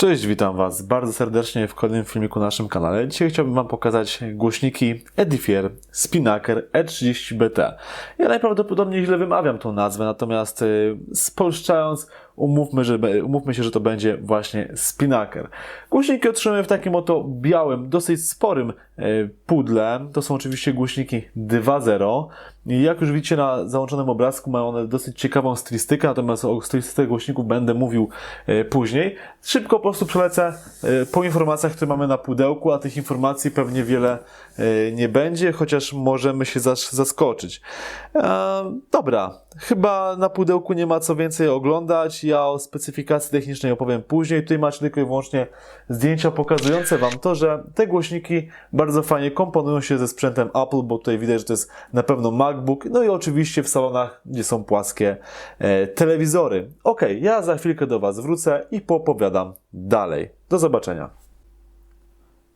Cześć, witam Was bardzo serdecznie w kolejnym filmiku na naszym kanale. Dzisiaj chciałbym Wam pokazać głośniki Edifier Spinnaker E30BT. Ja najprawdopodobniej źle wymawiam tą nazwę, natomiast y, spolszczając, umówmy, że, umówmy się, że to będzie właśnie Spinnaker. Głośniki otrzymujemy w takim oto białym, dosyć sporym y, pudle. To są oczywiście głośniki 2.0. Jak już widzicie na załączonym obrazku, mają one dosyć ciekawą stylistykę, natomiast o stylistyce głośników będę mówił e, później. Szybko po prostu przelecę e, po informacjach, które mamy na pudełku, a tych informacji pewnie wiele e, nie będzie, chociaż możemy się zas- zaskoczyć. Dobra, chyba na pudełku nie ma co więcej oglądać. Ja o specyfikacji technicznej opowiem później. Tutaj macie tylko i wyłącznie zdjęcia pokazujące Wam to, że te głośniki bardzo fajnie komponują się ze sprzętem Apple, bo tutaj widać, że to jest na pewno MacBook, no i oczywiście w salonach, gdzie są płaskie e, telewizory. Ok, ja za chwilkę do Was wrócę i poopowiadam dalej. Do zobaczenia.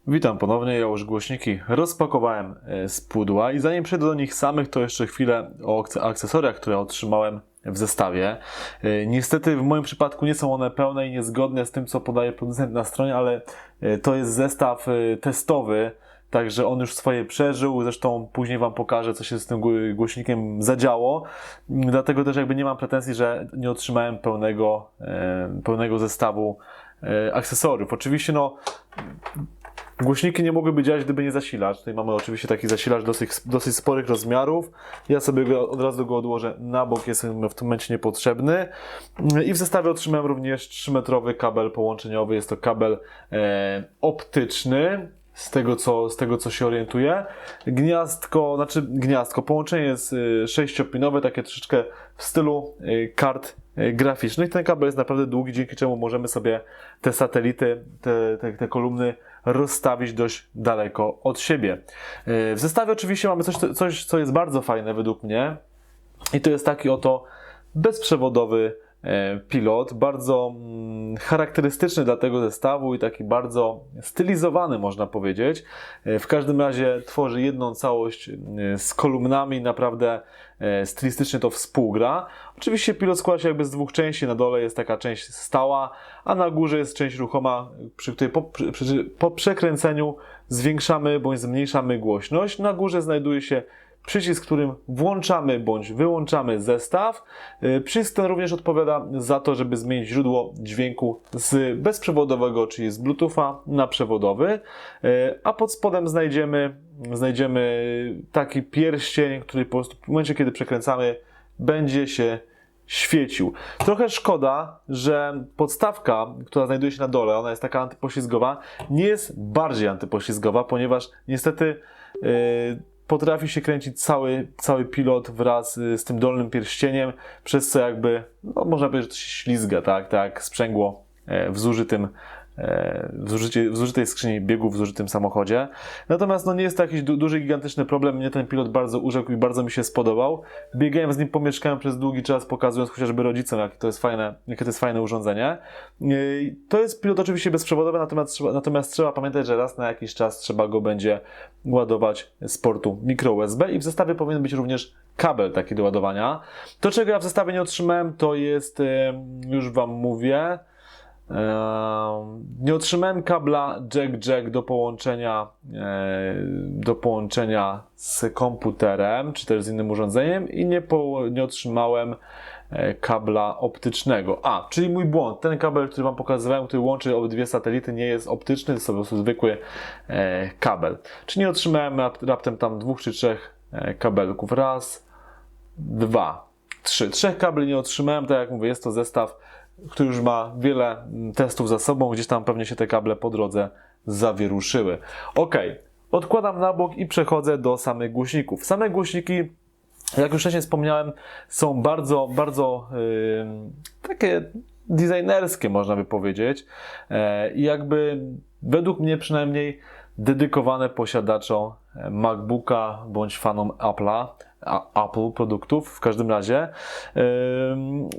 Witam ponownie, ja już głośniki rozpakowałem e, z pudła i zanim przejdę do nich samych, to jeszcze chwilę o akce- akcesoriach, które otrzymałem w zestawie. E, Niestety w moim przypadku nie są one pełne i niezgodne z tym, co podaje producent na stronie, ale e, to jest zestaw testowy, Także on już swoje przeżył, zresztą później Wam pokażę, co się z tym gło- głośnikiem zadziało. Dlatego też jakby nie mam pretensji, że nie otrzymałem pełnego, e, pełnego zestawu e, akcesoriów. Oczywiście no, Głośniki nie mogłyby działać, gdyby nie zasilacz. Tutaj mamy oczywiście taki zasilacz dosyć, dosyć sporych rozmiarów. Ja sobie go, od razu go odłożę na bok, jest w tym momencie niepotrzebny. I w zestawie otrzymałem również 3-metrowy kabel połączeniowy. Jest to kabel e, optyczny. Z tego, co, z tego, co się orientuję. Gniazdko, znaczy gniazdko, połączenie jest y, sześciopinowe, takie troszeczkę w stylu y, kart y, graficznych. Ten kabel jest naprawdę długi, dzięki czemu możemy sobie te satelity, te, te, te kolumny rozstawić dość daleko od siebie. W zestawie oczywiście mamy coś, coś, co jest bardzo fajne według mnie. I to jest taki oto bezprzewodowy pilot, bardzo mm, charakterystyczny dla tego zestawu i taki bardzo stylizowany, można powiedzieć. E, W każdym razie tworzy jedną całość e, z kolumnami, naprawdę e, stylistycznie to współgra. Oczywiście pilot składa się jakby z dwóch części. Na dole jest taka część stała, a na górze jest część ruchoma, przy której po, przy, po przekręceniu zwiększamy bądź zmniejszamy głośność. Na górze znajduje się przycisk, którym włączamy bądź wyłączamy zestaw. Y, Przycisk ten również odpowiada za to, żeby zmienić źródło dźwięku z bezprzewodowego, czyli z Bluetootha na przewodowy. Y, A pod spodem znajdziemy, znajdziemy taki pierścień, który po prostu w momencie, kiedy przekręcamy, będzie się świecił. Trochę szkoda, że podstawka, która znajduje się na dole, ona jest taka antypoślizgowa, nie jest bardziej antypoślizgowa, ponieważ niestety yy, potrafi się kręcić cały, cały pilot wraz y, z tym dolnym pierścieniem, przez co jakby, no można powiedzieć, że to się ślizga, tak, tak, sprzęgło e, w zużytym w, zużycie, w zużytej skrzyni biegów w zużytym samochodzie. Natomiast no nie jest to jakiś du- duży, gigantyczny problem. Mnie ten pilot bardzo urzekł i bardzo mi się spodobał. Biegałem z nim po mieszkaniu przez długi czas, pokazując chociażby rodzicom, jakie to jest fajne, jakie to jest fajne urządzenie. Yy, To jest pilot oczywiście bezprzewodowy, natomiast natomiast trzeba pamiętać, że raz na jakiś czas trzeba go będzie ładować z portu micro USB i w zestawie powinien być również kabel taki do ładowania. To, czego ja w zestawie nie otrzymałem, to jest, em, już Wam mówię, Nie otrzymałem kabla jack-jack do połączenia, e, do połączenia z komputerem czy też z innym urządzeniem i nie, po, nie otrzymałem e, kabla optycznego. A, czyli mój błąd. Ten kabel, który Wam pokazywałem, który łączy obydwie satelity, nie jest optyczny, to jest po prostu zwykły e, kabel. Czyli nie otrzymałem rap- raptem tam dwóch czy trzech kabelków. Raz, dwa, trzy. Trzech kabli nie otrzymałem, tak jak mówię, jest to zestaw, który już ma wiele testów za sobą, gdzieś tam pewnie się te kable po drodze zawieruszyły. Ok, odkładam na bok i przechodzę do samych głośników. Same głośniki, jak już wcześniej wspomniałem, są bardzo, bardzo yy, takie designerskie, można by powiedzieć. E, I jakby według mnie przynajmniej dedykowane posiadaczom e, MacBooka bądź fanom Apple'a, Apple produktów w każdym razie.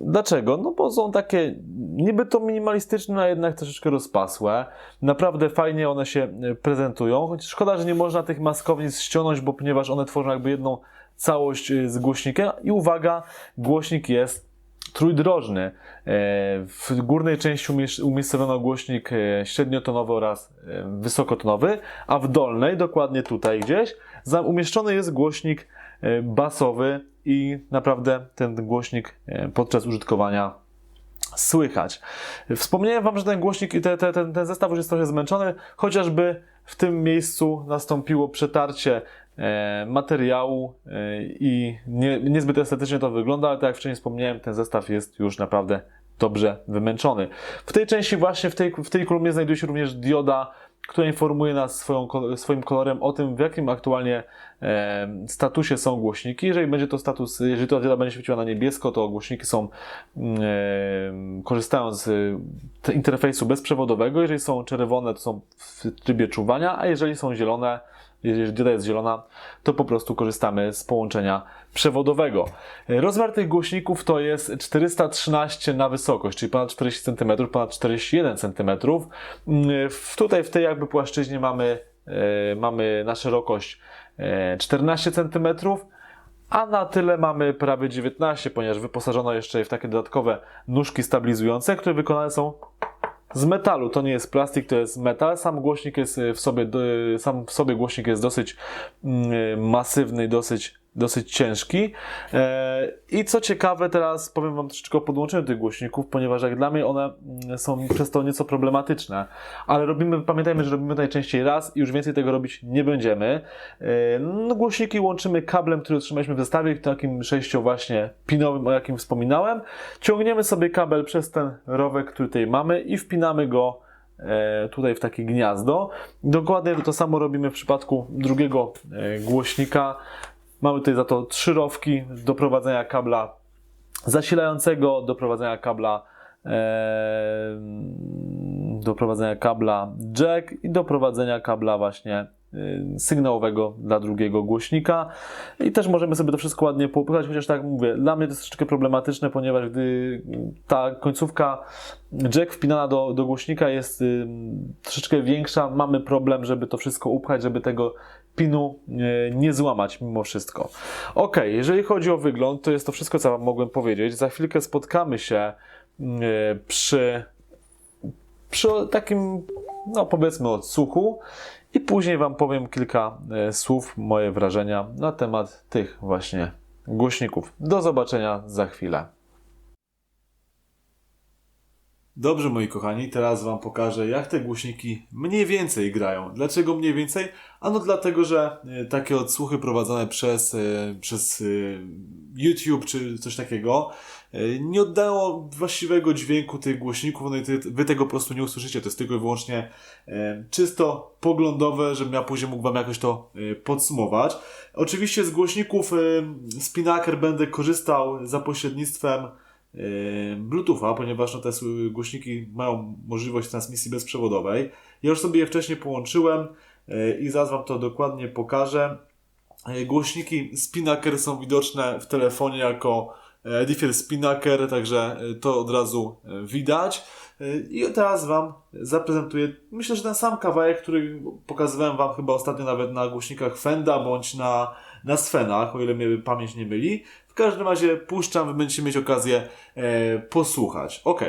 Dlaczego? No bo są takie niby to minimalistyczne, a jednak troszeczkę rozpasłe. Naprawdę fajnie one się e, prezentują, choć szkoda, że nie można tych maskownic ściągnąć, bo ponieważ one tworzą jakby jedną całość e, z głośnikiem. I uwaga, głośnik jest trójdrożny. E, W górnej części umiejscowiono głośnik e, średniotonowy oraz e, wysokotonowy, a w dolnej, dokładnie tutaj gdzieś, umieszczony jest głośnik basowy i naprawdę ten głośnik podczas użytkowania słychać. Wspomniałem Wam, że ten głośnik i te, te, ten, ten zestaw już jest trochę zmęczony, chociażby w tym miejscu nastąpiło przetarcie materiału e, i nie, niezbyt estetycznie to wygląda, ale tak jak wcześniej wspomniałem, ten zestaw jest już naprawdę dobrze wymęczony. W tej części właśnie, w tej, w tej kolumnie znajduje się również dioda, która informuje nas swoją, swoim kolorem o tym, w jakim aktualnie e, statusie są głośniki. Jeżeli będzie to status, jeżeli dioda będzie świeciła na niebiesko, to głośniki są mm, e, korzystają z e, te- interfejsu bezprzewodowego. Jeżeli są czerwone, to są w trybie czuwania, a jeżeli są zielone, jeżeli dioda jest zielona, to po prostu korzystamy z połączenia przewodowego. E, Rozmiar tych głośników to jest 413 na wysokość, czyli ponad 40 cm, ponad 41 cm. Mm, Tutaj w tej jakby płaszczyźnie mamy, e, mamy na szerokość e, 14 cm, a na tyle mamy prawie 19, ponieważ wyposażono jeszcze w takie dodatkowe nóżki stabilizujące, które wykonane są z metalu. To nie jest plastik, to jest metal. Sam głośnik jest w sobie, sam w sobie głośnik jest dosyć mm, masywny, dosyć, dosyć ciężki. E, I co ciekawe, teraz powiem Wam troszeczkę o podłączeniu tych głośników, ponieważ jak dla mnie one mm, są przez to nieco problematyczne. Ale robimy, pamiętajmy, że robimy najczęściej raz i już więcej tego robić nie będziemy. E, No, głośniki łączymy kablem, który otrzymaliśmy w zestawie, takim sześcio właśnie pinowym, o jakim wspominałem. Ciągniemy sobie kabel przez ten rowek, który tutaj mamy i wpinamy go e, tutaj w takie gniazdo. Dokładnie to samo robimy w przypadku drugiego głośnika. Mamy tutaj za to trzy rowki do prowadzenia kabla zasilającego, do prowadzenia kabla do prowadzenia kabla jack i do prowadzenia kabla właśnie y, sygnałowego dla drugiego głośnika. I też możemy sobie to wszystko ładnie poupychać, chociaż tak mówię, dla mnie to jest troszeczkę problematyczne, ponieważ gdy ta końcówka jack wpinana do, do głośnika jest troszeczkę większa, mamy problem, żeby to wszystko upchać, żeby tego pinu y, nie złamać mimo wszystko. Ok, jeżeli chodzi o wygląd, to jest to wszystko, co Wam mogłem powiedzieć. Za chwilkę spotkamy się y, przy przy takim, no powiedzmy, odsłuchu i później Wam powiem kilka e, słów, moje wrażenia na temat tych właśnie głośników. Do zobaczenia za chwilę. Dobrze, moi kochani, teraz Wam pokażę, jak te głośniki mniej więcej grają. Dlaczego mniej więcej? Ano dlatego, że e, takie odsłuchy prowadzone przez, e, przez e, YouTube czy coś takiego nie oddało właściwego dźwięku tych głośników, no i ty, Wy tego po prostu nie usłyszycie. To jest tylko i wyłącznie czysto poglądowe, żebym ja później mógł Wam jakoś to podsumować. Oczywiście z głośników Spinnaker będę korzystał za pośrednictwem Bluetootha, ponieważ no, te głośniki mają możliwość transmisji bezprzewodowej. Ja już sobie je wcześniej połączyłem e, i zaraz Wam to dokładnie pokażę. E, Głośniki Spinnaker są widoczne w telefonie jako Edifier Spinnaker, także to od razu widać. I teraz Wam zaprezentuję, myślę, że ten sam kawałek, który pokazywałem Wam chyba ostatnio nawet na głośnikach Fenda bądź na, na Sfenach, o ile mnie pamięć nie myli. W każdym razie puszczam, Wy będziecie mieć okazję e, posłuchać. Ok.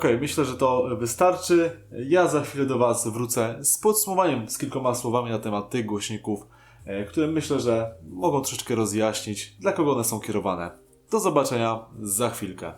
Okej, myślę, że to wystarczy. Ja za chwilę do Was wrócę z podsumowaniem, z kilkoma słowami na temat tych głośników, e, które myślę, że mogą troszeczkę rozjaśnić, dla kogo one są kierowane. Do zobaczenia za chwilkę.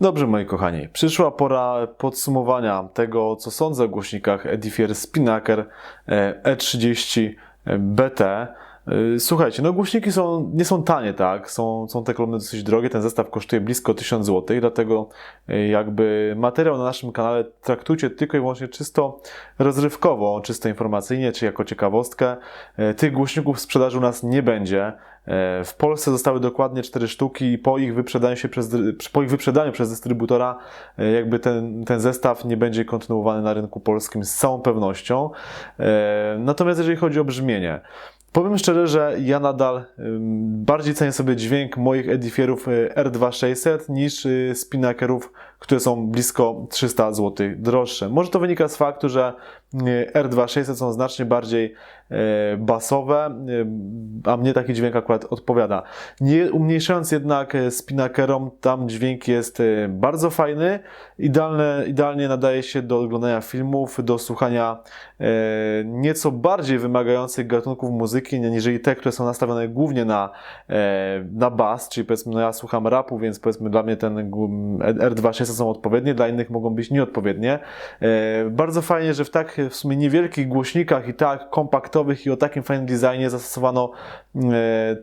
Dobrze, moi kochani, przyszła pora podsumowania tego, co sądzę o głośnikach Edifier Spinnaker e, E30 BT. Y, Słuchajcie, no głośniki są, nie są tanie, tak? Są, są te kolumny dosyć drogie. Ten zestaw kosztuje blisko 1000 zł, dlatego y, jakby materiał na naszym kanale traktujcie tylko i wyłącznie czysto rozrywkowo, czysto informacyjnie, czy jako ciekawostkę. Y, Tych głośników w sprzedaży u nas nie będzie. W Polsce zostały dokładnie 4 sztuki i po ich wyprzedaniu, się przez, po ich wyprzedaniu przez dystrybutora jakby ten, ten zestaw nie będzie kontynuowany na rynku polskim z całą pewnością. Natomiast jeżeli chodzi o brzmienie, Powiem szczerze, że ja nadal bardziej cenię sobie dźwięk moich Edifierów y, R2600 niż y, Spinnakerów, które są blisko 300 zł droższe. Może to wynika z faktu, że e, R2600 są znacznie bardziej e, basowe, e, a mnie taki dźwięk akurat odpowiada. Nie umniejszając jednak spinakerom, tam dźwięk jest bardzo fajny, idealne, idealnie nadaje się do oglądania filmów, do słuchania nieco bardziej wymagających gatunków muzyki, niżeli te, które są nastawione głównie na, na bas, czyli powiedzmy, no ja słucham rapu, więc powiedzmy dla mnie ten R2600 są odpowiednie, dla innych mogą być nieodpowiednie. E, bardzo fajnie, że w tak w sumie niewielkich głośnikach i tak kompaktowych i o takim fajnym designie zastosowano e,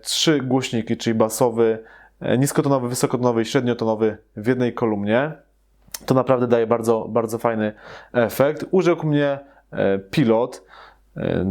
trzy głośniki, czyli basowy, e, niskotonowy, wysokotonowy i średniotonowy w jednej kolumnie. To naprawdę daje bardzo, bardzo fajny efekt. Urzekł mnie pilot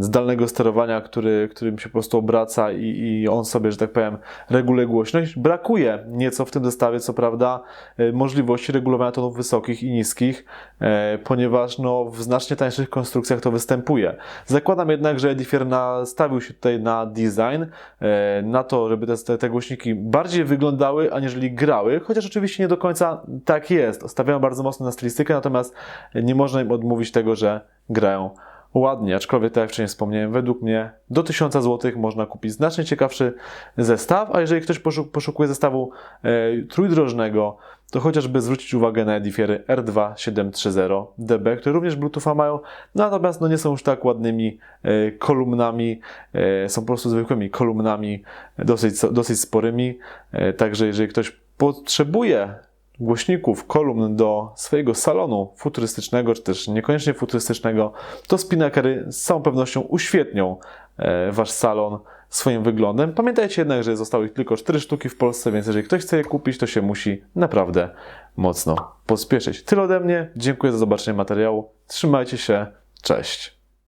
zdalnego sterowania, który, którym się po prostu obraca i, i on sobie, że tak powiem, reguluje głośność. Brakuje nieco w tym zestawie, co prawda, e, możliwości regulowania tonów wysokich i niskich, e, ponieważ no, w znacznie tańszych konstrukcjach to występuje. Zakładam jednak, że Edifier nastawił się tutaj na design, e, na to, żeby te, te głośniki bardziej wyglądały, aniżeli grały, chociaż oczywiście nie do końca tak jest. Stawiają bardzo mocno na stylistykę, natomiast nie można im odmówić tego, że grają ładnie, aczkolwiek tak jak wcześniej wspomniałem, według mnie do 1000 zł można kupić znacznie ciekawszy zestaw, a jeżeli ktoś poszuk- poszukuje zestawu e, trójdrożnego, to chociażby zwrócić uwagę na Edifiery R2730DB, które również Bluetootha mają, natomiast no nie są już tak ładnymi e, kolumnami, e, są po prostu zwykłymi kolumnami dosyć, dosyć sporymi, e, także jeżeli ktoś potrzebuje głośników, kolumn do swojego salonu futurystycznego, czy też niekoniecznie futurystycznego, to spinnakery z całą pewnością uświetnią e, wasz salon swoim wyglądem. Pamiętajcie jednak, że zostały ich tylko 4 sztuki w Polsce, więc jeżeli ktoś chce je kupić, to się musi naprawdę mocno pospieszyć. Tyle ode mnie. Dziękuję za zobaczenie materiału. Trzymajcie się. Cześć.